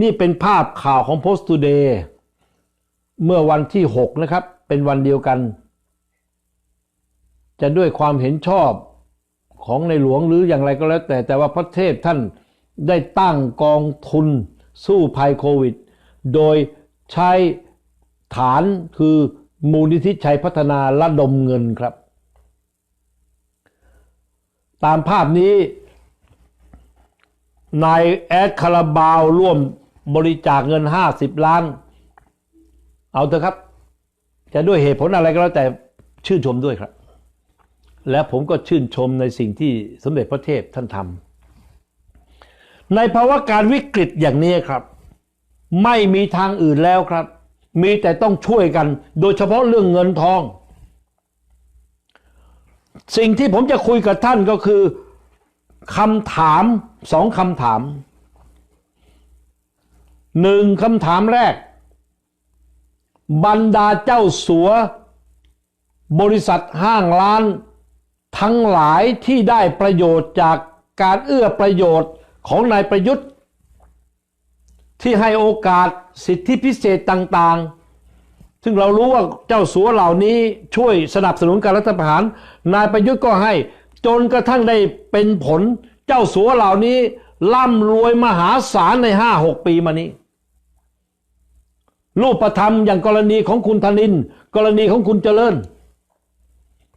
นี่เป็นภาพข่าวของ Post Today เมื่อวันที่ 6 นะครับ เป็นวันเดียวกัน จะด้วยความเห็นชอบของในหลวงหรืออย่างไรก็แล้วแต่แต่ว่าพระเทพท่านได้ตั้งกองทุนสู้ภัยโควิด โดยใช้ฐานคือมูลนิธิชัยพัฒนาระดมเงินครับ ตามภาพนี้นายแอดคาราบาวร่วม บริจาคเงิน50ล้าน เอาเถอะครับ จะด้วยเหตุผลอะไรก็แล้วแต่ชื่นชมด้วยครับ และผมก็ชื่นชมในสิ่งที่สมเด็จพระเทพท่านทำในภาวะการวิกฤตอย่างนี้ครับ ไม่มีทางอื่นแล้วครับ มีแต่ต้องช่วยกัน โดยเฉพาะเรื่องเงินทอง สิ่งที่ผมจะคุยกับท่านก็คือคำถามสองคำถาม หนึ่งคำถามแรก บรรดาเจ้าสัว บริษัทห้างร้าน ทั้งหลายที่ได้ประโยชน์จากการเอื้อประโยชน์ของนายประยุทธ์ ที่ให้โอกาสสิทธิพิเศษต่างๆ ซึ่งเรารู้ว่าเจ้าสัวเหล่านี้ช่วยสนับสนุนการรัฐประหาร นายประยุทธ์ก็ให้จนกระทั่งได้เป็นผล เจ้าสัวเหล่านี้ร่ำรวยมหาศาลในห้าหกปีมานี้ รูปธรรมอย่างกรณีของคุณธนิน กรณีของคุณเจริญ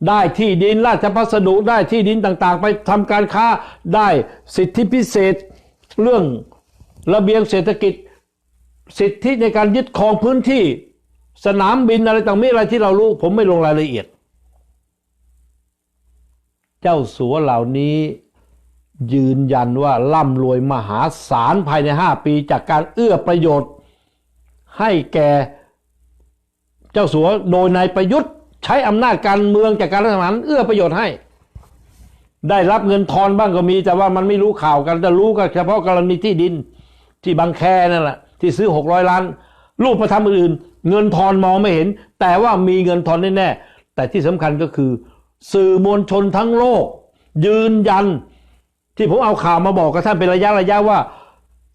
ได้ที่ดินราชพัสดุได้ที่ดินต่างๆ ไปทำการค้าได้สิทธิพิเศษ เรื่องระเบียงเศรษฐกิจ สิทธิในการยึดครองพื้นที่ สนามบินอะไรต่างๆอะไรที่เรารู้ ผมไม่ลงรายละเอียด เจ้าสัวเหล่านี้ยืนยันว่าร่ำรวยมหาศาลภายในห้าปีจากการเอื้อประโยชน์ ให้แก่เจ้าสัวโดยนายประยุทธ์ใช้อำนาจการเมืองจากการรัฐประหารเอื้อประโยชน์ให้ ได้รับเงินทอนบ้างก็มี แต่ว่ามันไม่รู้ข่าวกันจะรู้ก็เฉพาะกรณีที่ดินที่บางแคนั่นแหละที่ซื้อหกร้อยล้าน รูปประทำอื่น เงินทอนมองไม่เห็น แต่ว่ามีเงินทอนแน่ๆแต่ที่สำคัญก็คือ สื่อมวลชนทั้งโลก ยืนยัน ที่ผมเอาข่าวมาบอกกับท่านเป็นระยะระยะว่า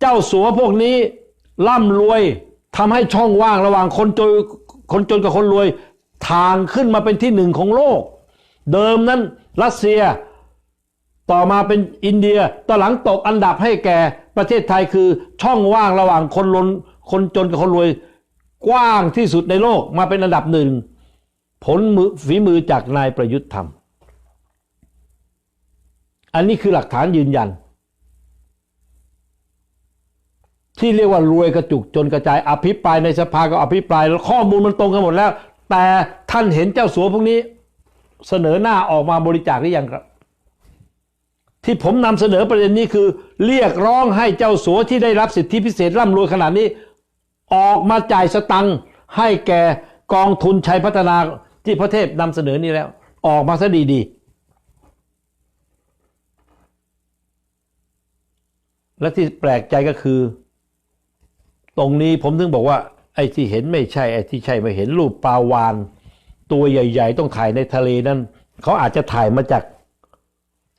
เจ้าสัวพวกนี้ร่ำรวย ทำให้ช่องว่างระหว่างคนจนคนจนกับคนรวยทางขึ้นมาเป็นที่หนึ่งของโลก เดิมนั้นรัสเซีย ต่อมาเป็นอินเดียต่อหลังตกอันดับให้แก่ประเทศไทยคือช่องว่างระหว่างคนลนคนจนกับคนรวยกว้างที่สุดในโลกมาเป็นอันดับหนึ่ง ผลมือฝีมือจากนายประยุทธ์ทำอันนี้คือหลักฐานยืนยัน ที่เรียกว่ารวยกระจุกจนกระจายอภิปรายในสภาก็อภิปรายแล้วข้อมูลมันตรงกันหมดแล้ว แต่ท่านเห็นเจ้าสัวพวกนี้ เสนอหน้าออกมาบริจาคหรือยังครับ ที่ผมนำเสนอประเด็นนี้คือ เรียกร้องให้เจ้าสัวที่ได้รับสิทธิพิเศษร่ำรวยขนาดนี้ ออกมาจ่ายสตังค์ให้แก่กองทุนชัยพัฒนาที่พระเทพนำเสนอนี้แล้ว ออกมาซะดีๆและที่แปลกใจก็คือ ตรงนี้ผมถึงบอกว่า ไอ้ที่เห็นไม่ใช่ไอ้ที่ใช่ไม่เห็นรูปปลาวาน ตัวใหญ่ ๆ ต้องถ่ายในทะเลนั้นเขาอาจจะถ่ายมาจาก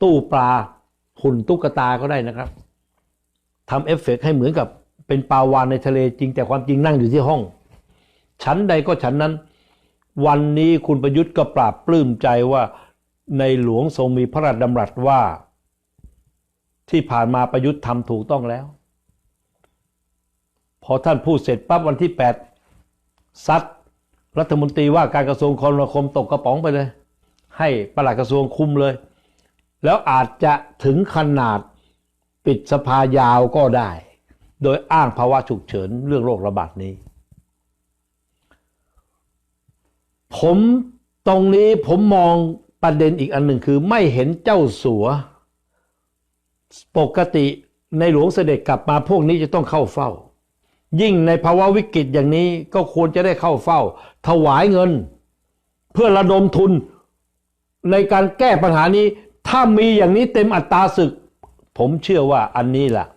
ตู้ปลาหุ่นตุ๊กตาก็ได้นะครับทำเอฟเฟกต์ให้เหมือนกับเป็นปลาวานในทะเลจริงแต่ความจริงนั่งอยู่ที่ห้อง ชั้นใดก็ชั้นนั้น วันนี้คุณประยุทธ์ก็ปราบปลื้มใจว่าในหลวงทรงมีพระราชดำรัสว่า ที่ผ่านมาประยุทธ์ทำถูกต้องแล้ว พอท่านพูดเสร็จปั๊บวันที่ 8 ซัดรัฐมนตรีว่าการกระทรวงคมนาคมตกกระป๋องไปเลย ให้ประหลัดกระทรวงคุมเลย แล้วอาจจะถึงขนาดปิดสภายาวก็ได้ โดยอ้างภาวะฉุกเฉินเรื่องโรคระบาดนี้ ผมตรงนี้ผมมองประเด็นอีกอันหนึ่งคือไม่เห็นเจ้าสัว ปกติในหลวงเสด็จกลับมาพวกนี้จะต้องเข้าเฝ้า ยิ่งในภาวะวิกฤตอย่างนี้ก็ควรจะได้เข้าเฝ้า ถวายเงิน เพื่อระดมทุนในการแก้ปัญหานี้ ถ้ามีอย่างนี้เต็มอัตราศึก ผมเชื่อว่าอันนี้แหละ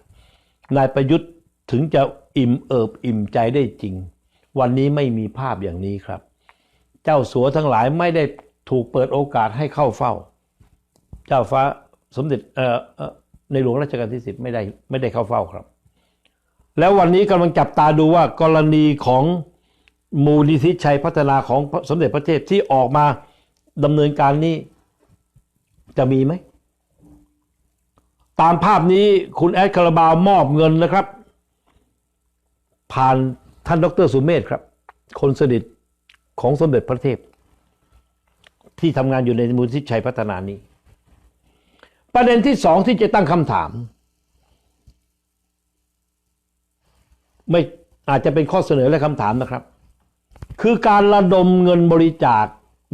นายประยุทธ์ถึงจะอิ่มเอิบอิ่มใจได้จริง วันนี้ไม่มีภาพอย่างนี้ครับ เจ้าสัวทั้งหลายไม่ได้ถูกเปิดโอกาสให้เข้าเฝ้า เจ้าฟ้าสมเด็จในหลวงรัชกาลที่สิบไม่ได้ไม่ได้เข้าเฝ้าครับ แล้ววันนี้กำลังจับตาดูว่ากรณีของมูลนิธิชัยพัฒนาของสมเด็จพระเทพที่ออกมาดำเนินการนี้จะมีไหม ตามภาพนี้คุณแอดคาราบาวมอบเงินนะครับ ผ่านท่านดรสุเมธครับ คนสนิทของสมเด็จพระเทพ ที่ทำงานอยู่ในมูลนิธิชัยพัฒนานี้ ประเด็นที่สองที่จะตั้งคำถาม ไม่อาจจะเป็นข้อเสนอและคำถามนะครับ คือการระดมเงินบริจาค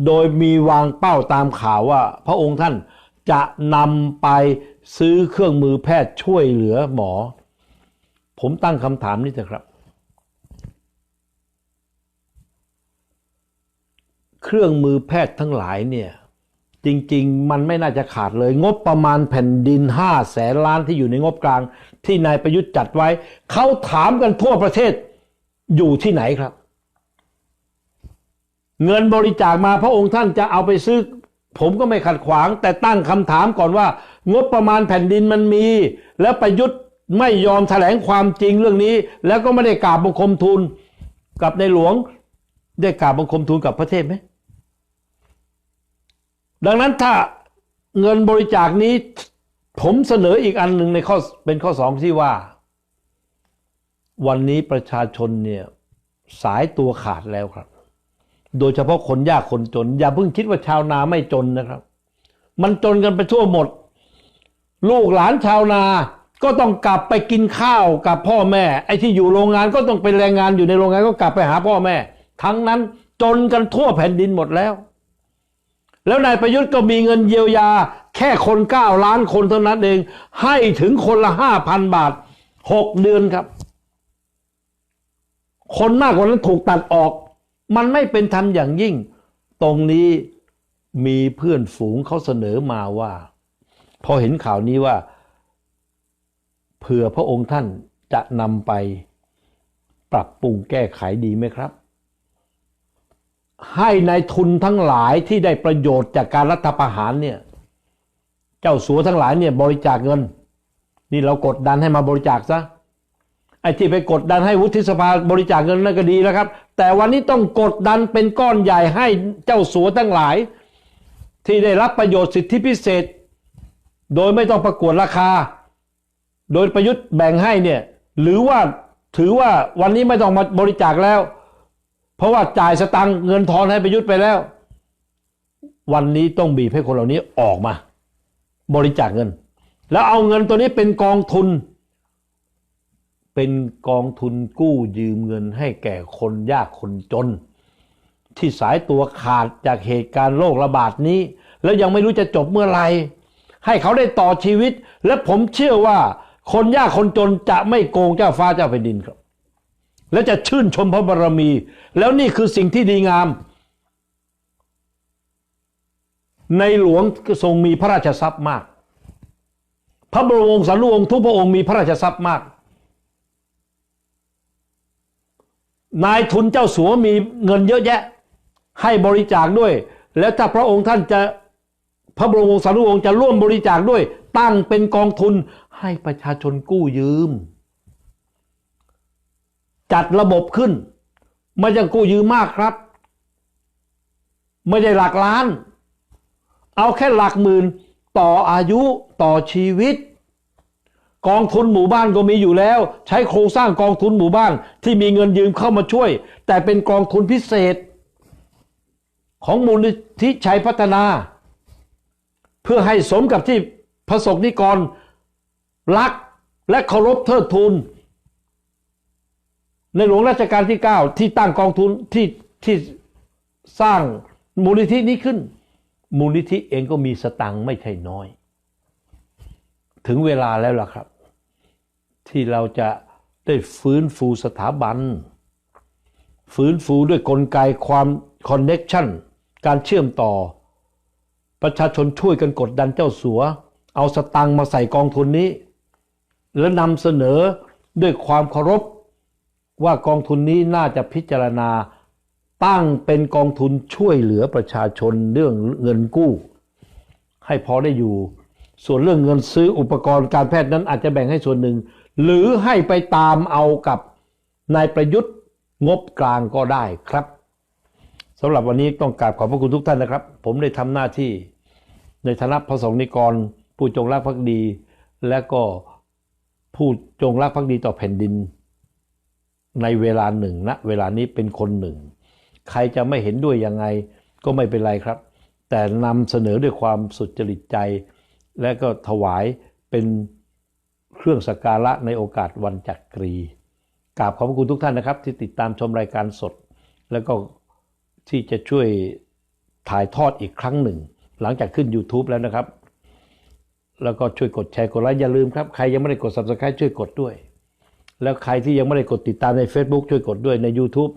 โดยมีวางเป้าตามข่าวว่า พระองค์ท่านจะนำไปซื้อเครื่องมือแพทย์ช่วยเหลือหมอ ผมตั้งคำถามนี้เถอะครับ เครื่องมือแพทย์ทั้งหลายเนี่ย จริง ๆ มันไม่น่าจะขาดเลย งบประมาณแผ่นดินห้าแสนล้านที่อยู่ในงบกลาง ที่นายประยุทธ์จัดไว้ เขาถามกันทั่วประเทศอยู่ที่ไหนครับ เงินบริจาคมาพระองค์ท่านจะเอาไปซื้อ ผมก็ไม่ขัดขวาง แต่ตั้งคำถามก่อนว่า งบประมาณแผ่นดินมันมี แล้วประยุทธ์ไม่ยอมแถลงความจริงเรื่องนี้ แล้วก็ไม่ได้กราบบังคมทูลกับในหลวง ได้กราบบังคมทูลกับประเทศไหม ดังนั้นถ้าเงินบริจาคนี้ ผมเสนออีกอันหนึ่งในข้อเป็นข้อสองที่ว่า วันนี้ประชาชนเนี่ยสายตัวขาดแล้วครับ โดยเฉพาะคนยากคนจน อย่าเพิ่งคิดว่าชาวนาไม่จนนะครับ มันจนกันไปทั่วหมด ลูกหลานชาวนาก็ต้องกลับไปกินข้าวกับพ่อแม่ ไอ้ที่อยู่โรงงานก็ต้องเป็นแรงงานอยู่ในโรงงานก็กลับไปหาพ่อแม่ ทั้งนั้นจนกันทั่วแผ่นดินหมดแล้ว แล้วนายประยุทธ์ก็มีเงินเยียวยา แค่คนเก้าล้านคนเท่านั้นเอง ให้ถึงคนละห้าพันบาทหกเดือนครับ คนมากกว่านั้นถูกตัดออก มันไม่เป็นธรรมอย่างยิ่ง ตรงนี้มีเพื่อนฝูงเขาเสนอมาว่า พอเห็นข่าวนี้ว่าเผื่อพระองค์ท่านจะนำไปปรับปรุงแก้ไขดีไหมครับ ให้ในายทุนทั้งหลายที่ได้ประโยชน์จากการรัฐประหารเนี่ย เจ้าสัวทั้งหลายเนี่ยบริจาคเงิน นี่เรากดดันให้มาบริจาคซะไอ้ที่ไปกดดันให้วุฒิสภาบริจาคเงินนั่นก็ดีแล้วครับ แต่วันนี้ต้องกดดันเป็นก้อนใหญ่ให้เจ้าสัวทั้งหลาย ที่ได้รับประโยชน์สิทธิพิเศษ โดยไม่ต้องประกวดราคา โดยประยุทธ์แบ่งให้เนี่ย หรือว่าถือว่าวันนี้ไม่ต้องมาบริจาคแล้ว เพราะว่าจ่ายสตังค์เงินทอนให้ประยุทธ์ไปแล้ว วันนี้ต้องบีบให้คนเหล่านี้ออกมา บริจาคเงิน แล้วเอาเงินตัวนี้เป็นกองทุน เป็นกองทุนกู้ยืมเงินให้แก่คนยากคนจน ที่สายตัวขาดจากเหตุการณ์โรคระบาดนี้ แล้วยังไม่รู้จะจบเมื่อไหร่ให้เขาได้ต่อชีวิต และผมเชื่อว่าคนยากคนจนจะไม่โกงเจ้าฟ้าเจ้าแผ่นดินครับ และจะชื่นชมพระบารมี แล้วนี่คือสิ่งที่ดีงาม ในหลวงทรงมีพระราชทรัพย์มาก พระบรมวงศานุวงศ์ทุกพระองค์มีพระราชทรัพย์มาก นายทุนเจ้าสัวมีเงินเยอะแยะ ให้บริจาคด้วย แล้วถ้าพระองค์ท่านจะพระบรมวงศานุวงศ์จะร่วมบริจาคด้วย ตั้งเป็นกองทุนให้ประชาชนกู้ยืม จัดระบบขึ้น ไม่จะกู้ยืมมากครับ ไม่ได้หลักล้าน เอาแค่หลักหมื่นต่ออายุต่อชีวิต กองทุนหมู่บ้านก็มีอยู่แล้ว ใช้โครงสร้างกองทุนหมู่บ้านที่มีเงินยืมเข้ามาช่วย แต่เป็นกองทุนพิเศษ ของมูลนิธิชัยพัฒนา เพื่อให้สมกับที่พระสงฆ์นิกรรักและเคารพเทิดทูน ในหลวงรัชกาลที่ 9 ที่ตั้งกองทุนที่ที่สร้างมูลนิธินี้ขึ้น มูลนิธิเองก็มีสตังค์ไม่ใช่น้อย ถึงเวลาแล้วล่ะครับ ที่เราจะได้ฟื้นฟูสถาบัน ฟื้นฟูด้วยกลไกความคอนเน็กชันการเชื่อมต่อ ประชาชนช่วยกันกดดันเจ้าสัว เอาสตังค์มาใส่กองทุนนี้ แล้วนำเสนอด้วยความเคารพ ว่ากองทุนนี้น่าจะพิจารณาตั้งเป็นกองทุนช่วยเหลือประชาชนเรื่องเงินกู้ ให้พอได้อยู่ ส่วนเรื่องเงินซื้ออุปกรณ์การแพทย์นั้นอาจจะแบ่งให้ส่วนหนึ่ง หรือให้ไปตามเอากับนายประยุทธ์งบกลางก็ได้ครับสำหรับวันนี้ต้องกราบขอบพระคุณทุกท่านนะครับ ผมได้ทำหน้าที่ในฐานะพระสงฆ์นิกร ผู้จงรักภักดี และก็ผู้จงรักภักดีต่อแผ่นดิน ในเวลาหนึ่งณเวลานี้เป็นคนหนึ่ง ใครจะไม่เห็นด้วยยังไงก็ไม่เป็นไรครับ แต่นำเสนอด้วยความสุจริตใจ และก็ถวายเป็นเครื่องสักการะในโอกาสวันจักรีกราบขอบพระคุณทุกท่านนะครับ ที่ติดตามชมรายการสด แล้วก็ที่จะช่วยถ่ายทอดอีกครั้งหนึ่ง หลังจากขึ้น YouTube แล้วนะครับ แล้วก็ช่วยกดแชร์กดไลค์อย่าลืมครับ ใครยังไม่ได้กด Subscribe ช่วยกดด้วย แล้วใครที่ยังไม่ได้กดติดตามใน Facebook ช่วยกดด้วยใน YouTube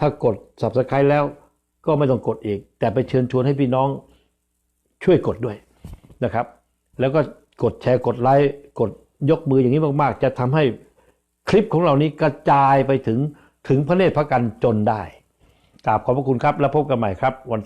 ถ้ากด Subscribe แล้วก็ไม่ต้องกดอีก แต่ไปเชิญชวนให้พี่น้องช่วยกดด้วยนะครับ แล้วก็กดแชร์กดไลค์กดยกมืออย่างนี้มากๆ จะทำให้คลิปของเรานี้กระจายไปถึงถึงพระเนตรพระกันจนได้กราบขอบพระคุณครับ แล้วพบกันใหม่ครับวัน